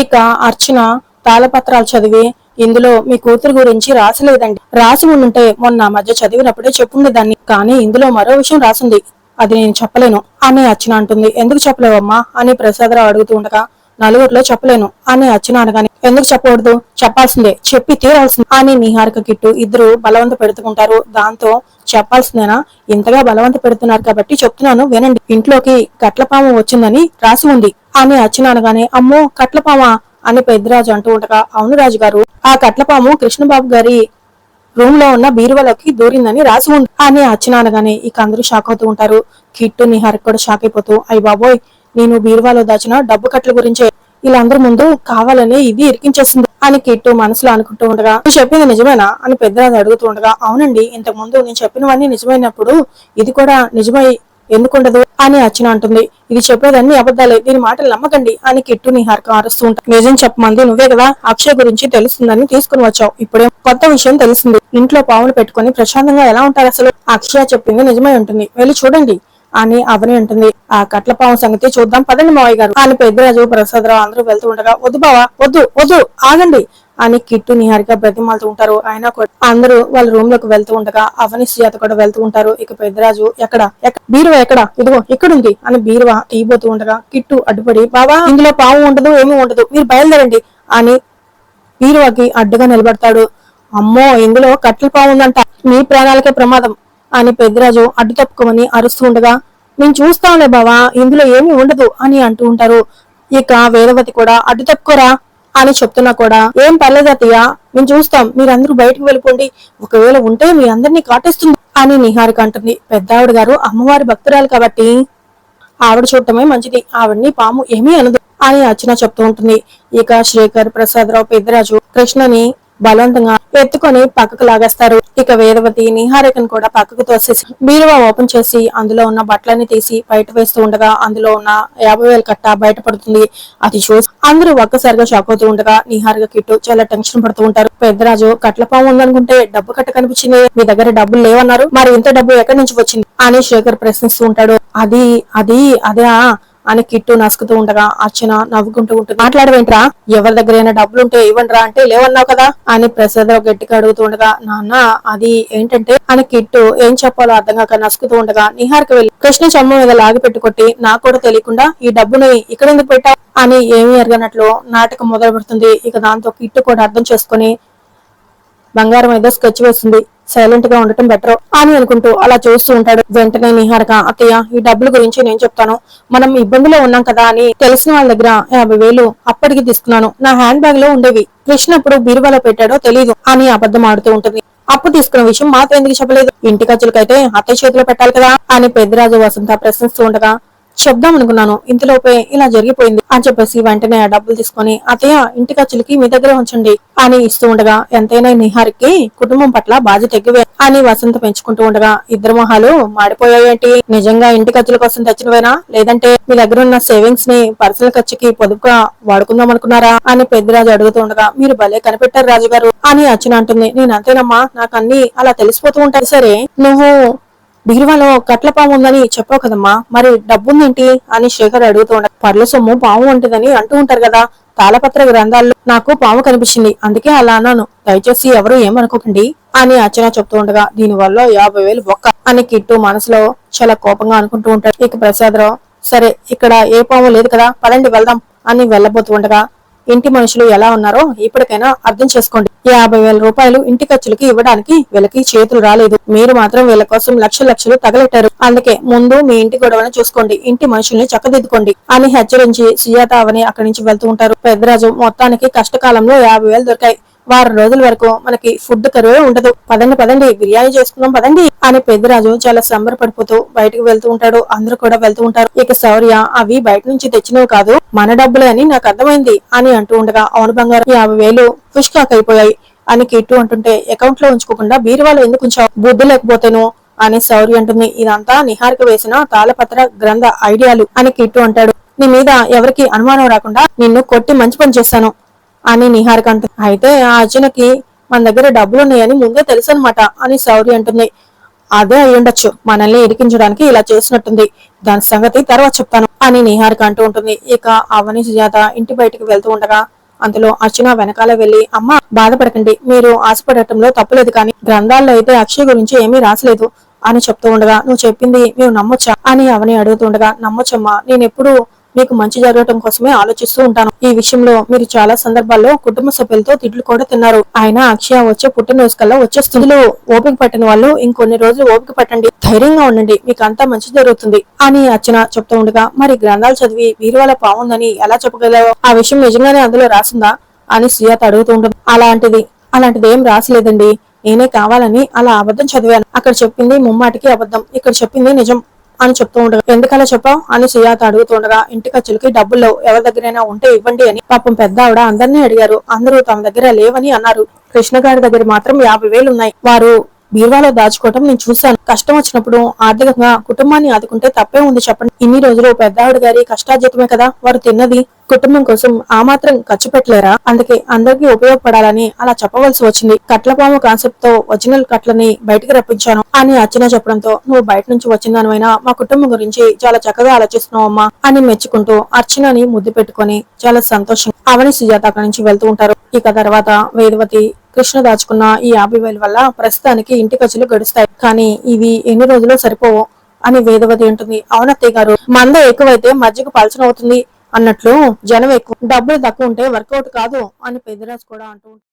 ఇక అర్చన తాళపత్రాలు చదివి ఇందులో మీ కూతురు గురించి రాసలేదండి. రాసి ఉండుంటే మొన్న మధ్య చదివినప్పుడే చెప్పుండేదాన్ని. కానీ ఇందులో మరో విషయం రాసింది. అది నేను చెప్పలేను. అని అర్చన అంటుంది. ఎందుకు చెప్పలేవమ్మా? అని ప్రసాదరావు అడుగుతూ ఉండగా నలుగురిలో చెప్పలేను. అని అర్చన అనగానే ఎందుకు చెప్పకూడదు? చెప్పాల్సిందే. చెప్పి తీరాల్సింది. అని నిహారిక కిట్టు ఇద్దరు బలవంత పెడుతుంటారు. దాంతో చెప్పాల్సిందేనా? ఇంతగా బలవంత పెడుతున్నారు కాబట్టి చెప్తున్నాను వినండి. ఇంట్లోకి కట్లపాము వచ్చిందని రాసి ఉంది. అని అర్చన అనగానే అమ్మో కట్లపామా? అని పెద్దరాజు అంటూ ఉండగా అవును రాజు గారు ఆ కట్లపాము కృష్ణబాబు గారి రూమ్లో ఉన్న బీరువాలోకి దూరిందని రాసి ఉంది. అని అర్చన అనగానే ఇక అందరూ షాక్ అవుతూ ఉంటారు. కిట్టు నిహారిక కూడా షాక్ అయిపోతూ అయ్యి బాబోయ్ నేను బీరువాలో దాచిన డబ్బు కట్ల గురించి వీళ్ళందరి ముందు కావాలని ఇది ఇరికించేస్తుంది. అని కిట్టు మనసులో అనుకుంటూ ఉండగా "నువ్వు చెప్పింది నిజమేనా? అని పెద్దరాజు అడుగుతూ ఉండగా అవునండి ఇంతకు ముందు నేను చెప్పినవన్నీ నిజమైనప్పుడు ఇది కూడా నిజమై ఎందుకుండదు? అని అర్చన అంటుంది. ఇది చెప్పేదన్నీ అబద్ధాలే దీని మాటలు నమ్మకండి అని కిట్టు నిహార్క అరుస్తూ ఉంటా నిజం చెప్పమంది నువ్వే కదా అక్షయ్ గురించి తెలుస్తుందని తీసుకుని వచ్చావు. ఇప్పుడే కొత్త విషయం తెలిసింది. ఇంట్లో పావులు పెట్టుకుని ప్రశాంతంగా ఎలా ఉంటారు అసలు? అక్షయ చెప్పింది నిజమై ఉంటుంది. వెళ్ళి చూడండి అని అవని అంటుంది. ఆ కట్ల పాము సంగతి చూద్దాం. పదండి మావయ్య గారు. అని పెద్దరాజు ప్రసాదరావు అందరూ వెళ్తూ ఉండగా వద్దు బావా వద్దు వద్దు ఆగండి అని కిట్టు నిహారిక బ్రతిమాలుతూ ఉంటారు. ఆయన అందరూ వాళ్ళ రూమ్లోకి వెళ్తూ ఉండగా అవని సుజాత కూడా వెళ్తూ ఉంటారు. ఇక పెద్దరాజు ఎక్కడ? బీరువా ఎక్కడ? ఇదిగో ఇక్కడుంది అని బీరువా తీయబోతూ ఉండగా కిట్టు అడ్డుపడి బావా ఇందులో పాము ఉండదు ఏమీ ఉండదు మీరు బయలుదేరండి అని బీరువాకి అడ్డుగా నిలబడతాడు. అమ్మో ఇందులో కట్టెల పాము ఉందంట. మీ ప్రాణాలకే ప్రమాదం. అని పెద్దరాజు అడ్డు తప్పుకోమని అరుస్తూ ఉండగా మేము చూస్తాంలే బావా ఇందులో ఏమీ ఉండదు అని అంటూ ఉంటారు. ఇక వేదవతి కూడా అడ్డు తప్పుకోరా అని చెప్తున్నా కూడా ఏం పర్లేదు అత్తయ్య మేము చూస్తాం మీరందరూ బయటకు వెళ్ళిపోండి ఒకవేళ ఉంటే మీ అందరినీ కాటేస్తుంది అని నిహారిక అంటుంది. పెద్దావిడ గారు అమ్మవారి భక్తురాలు కాబట్టి ఆవిడ చూడటమే మంచిది ఆవిడ్ని పాము ఏమీ అనదు అని అర్చన చెప్తూ ఉంటుంది. ఇక శ్రీకర్ ప్రసాదరావు పెద్దరాజు కృష్ణని బలవంతంగా ఎత్తుకొని పక్కకు లాగేస్తారు. ఇక వేదవతి నిహారికను కూడా పక్కకు తోసేసి బీరువా ఓపెన్ చేసి అందులో ఉన్న బట్టలన్నీ తీసి బయట వేస్తూ ఉండగా అందులో ఉన్న యాభై వేల కట్ట బయటపడుతుంది. అది చూసి అందరూ ఒక్కసారిగా షాక్ అవుతూ ఉండగా నిహారిక కిట్టు చాలా టెన్షన్ పడుతూ ఉంటారు. పెద్దరాజు కట్ల పాము ఉందనుకుంటే డబ్బు కట్ట కనిపించింది. మీ దగ్గర డబ్బులు లేవన్నారు. మరి ఇంత డబ్బు ఎక్కడి నుంచి వచ్చింది? అని శేఖర్ ప్రశ్నిస్తూ ఉంటాడు. అది అది అదే అని కిట్టు నసుకుతూ ఉండగా అర్చన నవ్వుకుంటూ ఉంటుంది. మాట్లాడవేంట్రా? ఎవరి దగ్గరైనా డబ్బులు ఉంటే ఇవ్వండిరా అంటే లేవన్నావు కదా? అని ప్రసాదరావు గట్టిగా అడుగుతూ ఉండగా నాన్న అది ఏంటంటే? అని కిట్టు ఏం చెప్పాలో అర్థం కాక నసుకుతూ ఉండగా నిహార్కి వెళ్ళి కృష్ణ చమ్మ మీద లాగి పెట్టుకొట్టి నాకు కూడా తెలియకుండా ఈ డబ్బుని ఇక్కడ ఎందుకు పెట్టావు? అని ఏమీ ఎరగనట్లు నాటకం మొదలు పెడుతుంది ఇక దాంతో కిట్టు కూడా అర్థం చేసుకుని బంగారం ఏదో స్కెచ్ వేస్తుంది. సైలెంట్గా ఉండటం బెటర్ అని అనుకుంటూ అలా చూస్తూ ఉంటాడు. వెంటనే నిహారిక అత్తయ్య ఈ డబ్బుల గురించి నేను చెప్తాను. మనం ఇబ్బందిలో ఉన్నాం కదా అని తెలిసిన వాళ్ళ దగ్గర యాభై వేలు అప్పటికి తీసుకున్నాను. నా హ్యాండ్ బ్యాగ్లో ఉండేవి. కృష్ణ ఎప్పుడు బీరువాలో పెట్టాడో తెలియదు అని అబద్ధం ఆడుతూ ఉంటుంది. అప్పు తీసుకున్న విషయం మాతో ఎందుకు చెప్పలేదు? ఇంటి ఖర్చులకైతే అత్తయ్య చేతిలో పెట్టాలి కదా అని పెద్దరాజు వసంత ప్రశ్నిస్తూ ఉండగా చెప్దాం అనుకున్నాను. ఇంతలోపే ఇలా జరిగిపోయింది అని చెప్పేసి వెంటనే ఆ డబ్బులు తీసుకొని అతయ్య ఇంటి ఖర్చులకి మీ దగ్గర ఉంచండి అని ఇస్తూ ఉండగా ఎంతైనా నిహార్కి కుటుంబం పట్ల బాధ్యత ఎక్కువే అని వసంత పెంచుకుంటూ ఉండగా ఇద్దరు మొహాలు మాడిపోయాయేంటి? నిజంగా ఇంటి ఖర్చుల కోసం తెచ్చినవేనా? లేదంటే మీ దగ్గర ఉన్న సేవింగ్స్ని పర్సనల్ ఖర్చుకి పొదుపుగా వాడుకుందాం అనుకున్నారా? అని పెద్దరాజు అడుగుతూ ఉండగా మీరు భలే కనిపెట్టారు రాజుగారు అని అర్చన అంటుంది. నేను అంతేనమ్మా నాకు అన్ని అలా తెలిసిపోతూ ఉంటాయి. సరే నువ్వు బీరువాలో కట్ల పాము ఉందని చెప్పావు కదమ్మా. మరి డబ్బుందేంటి అని శేఖర్ అడుగుతూ ఉంటారు పర్ల సొమ్ము పాము వంటిదని అంటూ ఉంటారు కదా. తాళపత్ర గ్రంథాల్లో నాకు పాము కనిపించింది. అందుకే అలా అన్నాను. దయచేసి ఎవరు ఏమనుకోకండి అని అర్చన చెప్తూ ఉండగా దీని వల్ల యాభై వేలు ఒక్క అని కిట్టు మనసులో చాలా కోపంగా అనుకుంటూ ఉంటాడు. ఇక ప్రసాదరావు సరే ఇక్కడ ఏ పాము లేదు కదా పదండి వెళ్దాం అని వెళ్ళబోతూ ఉండగా ఇంటి మనుషులు ఎలా ఉన్నారో ఇప్పటికైనా అర్థం చేసుకోండి. యాభై వేల రూపాయలు ఇంటి ఖర్చులకి ఇవ్వడానికి వీళ్ళకి చేతులు రాలేదు. మీరు మాత్రం వీళ్ళ కోసం లక్ష లక్షలు తగలెట్టారు. అందుకే ముందు మీ ఇంటి గొడవను చూసుకోండి. ఇంటి మనుషుల్ని చక్కదిద్దుకోండి. అని హెచ్చరించి సుజాత అవని అక్కడి నుంచి వెళ్తూ ఉంటారు. పెద్దరాజు మొత్తానికి కష్టకాలంలో యాభై వేలు దొరికాయి. వారం రోజుల వరకు మనకి ఫుడ్ కరువే ఉండదు. పదండి పదండి బిర్యానీ చేసుకుందాం పదండి అని పెద్దరాజు చాలా సంబరపడిపోతూ బయటకు వెళ్తూ ఉంటాడు. అందరూ కూడా వెళ్తూ ఉంటారు. ఇక శౌర్య అవి బయట నుంచి తెచ్చినవి కాదు మన డబ్బులే అని నాకు అర్థమైంది అని అంటూ ఉండగా అవును బంగారం యాభై వేలు ఫిష్ అయిపోయాయి అని కిట్టు అంటుంటే అకౌంట్లో ఉంచుకోకుండా బీరువాలో ఎందుకు ఉంచావు? బుద్ధి లేకపోతేను అని శౌర్య అంటుంది. ఇదంతా నిహారిక వేసిన తాళపత్ర గ్రంథ ఐడియాలు అని కిట్టు అంటాడు. నీ మీద ఎవరికి అనుమానం రాకుండా నిన్ను కొట్టి మంచి పని చేశాను అని నిహారిక అంటుంది అయితే ఆ అర్జునకి మన దగ్గర డబ్బులు ఉన్నాయని ముందే తెలుసు అనమాట అని శౌర్య అంటుంది. అదే అయి ఉండొచ్చు మనల్ని ఇరికించడానికి ఇలా చేసినట్టుంది. దాని సంగతి తర్వాత చెప్తాను అని నిహారిక అంటూ ఉంటుంది. ఇక అవని సుజాత ఇంటి బయటకు వెళ్తూ ఉండగా అందులో అర్చన వెనకాల వెళ్ళి అమ్మ బాధపడకండి. మీరు ఆశపడటంలో తప్పులేదు కానీ గ్రంథాల్లో అయితే అక్షయ్ గురించి ఏమీ రాసలేదు అని చెప్తూ ఉండగా నువ్వు చెప్పింది మేము నమ్మొచ్చా? అని అవని అడుగుతుండగా నమ్మొచ్చమ్మా. నేను ఎప్పుడు మీకు మంచి జరగటం కోసమే ఆలోచిస్తూ ఉంటాను. ఈ విషయంలో మీరు చాలా సందర్భాల్లో కుటుంబ సభ్యులతో తిట్లు కూడా తిన్నారు. ఆయన అక్షయ వచ్చే పుట్టినరోజు కల్లా వచ్చేస్తుంది. ఓపిక పట్టిన వాళ్ళు ఇంకొన్ని రోజులు ఓపిక పట్టండి. ధైర్యంగా ఉండండి. మీకు అంతా మంచి జరుగుతుంది. అని అర్చన చెప్తూ ఉండగా మరి గ్రంథాలు చదివి వీరువాల పావుందని ఎలా చెప్పగలవు ఆ విషయం నిజంగానే అందులో రాసిందా? అని సుజాత అడుగుతూ ఉంటుంది అలాంటిది. అలాంటిది ఏం రాసలేదండి. నేనే కావాలని అలా అబద్ధం చదివాను. అక్కడ చెప్పింది ముమ్మాటికి అబద్ధం. ఇక్కడ చెప్పింది నిజం. అని చెప్తూ ఉండగా ఎందుకలా చెప్పావు? అని సుజాత అడుగుతుండగా ఇంటి ఖర్చులకి డబ్బులు ఎవరి దగ్గరైనా ఉంటే ఇవ్వండి అని. పాపం పెద్ద ఆవిడ అందరినీ అడిగారు. అందరూ తమ దగ్గర లేవని అన్నారు. కృష్ణ గారి దగ్గర మాత్రం యాభై వేలు ఉన్నాయి వారు బీరువాలో దాచుకోవటం నేను చూశాను. కష్టం వచ్చినప్పుడు ఆర్థికంగా కుటుంబాన్ని ఆదుకుంటే తప్పే ఉంది చెప్పండి. ఇన్ని రోజులు పెద్ద ఆవిడ గారి కష్టార్జితమే కదా? వారు తిన్నది కుటుంబం కోసం ఆ మాత్రం ఖర్చు పెట్టలేరా? అందుకే అందరికీ ఉపయోగపడాలని అలా చెప్పవలసి వచ్చింది. కట్లపాము కాన్సెప్ట్తో ఒరిజినల్ కట్లని బయటికి రప్పించాను. అని అర్చన చెప్పడంతో నువ్వు బయట నుంచి వచ్చిందానివైనా మా కుటుంబం గురించి చాలా చక్కగా ఆలోచిస్తున్నావు అమ్మా అని మెచ్చుకుంటూ అర్చనని ముద్దు పెట్టుకొని చాలా సంతోషం. అవని సుజాత అక్కడి నుంచి వెళ్తూ ఉంటారు. ఇక తర్వాత వేదవతి కృష్ణ దాచుకున్న ఈ యాభై వేల వల్ల ప్రస్తుతానికి ఇంటి ఖర్చులు గడుస్తాయి. కానీ ఇవి ఎన్ని రోజులు సరిపోవు అని వేదవతి ఉంటుంది అవునత్తయ్య గారు మంద ఎక్కువైతే మజ్జిగ పలచన అవుతుంది అన్నట్లు జనం ఎక్కువ. డబ్బులు తక్కువ ఉంటే వర్కౌట్ కాదు అని పెద్దరాజు కూడా అంటూ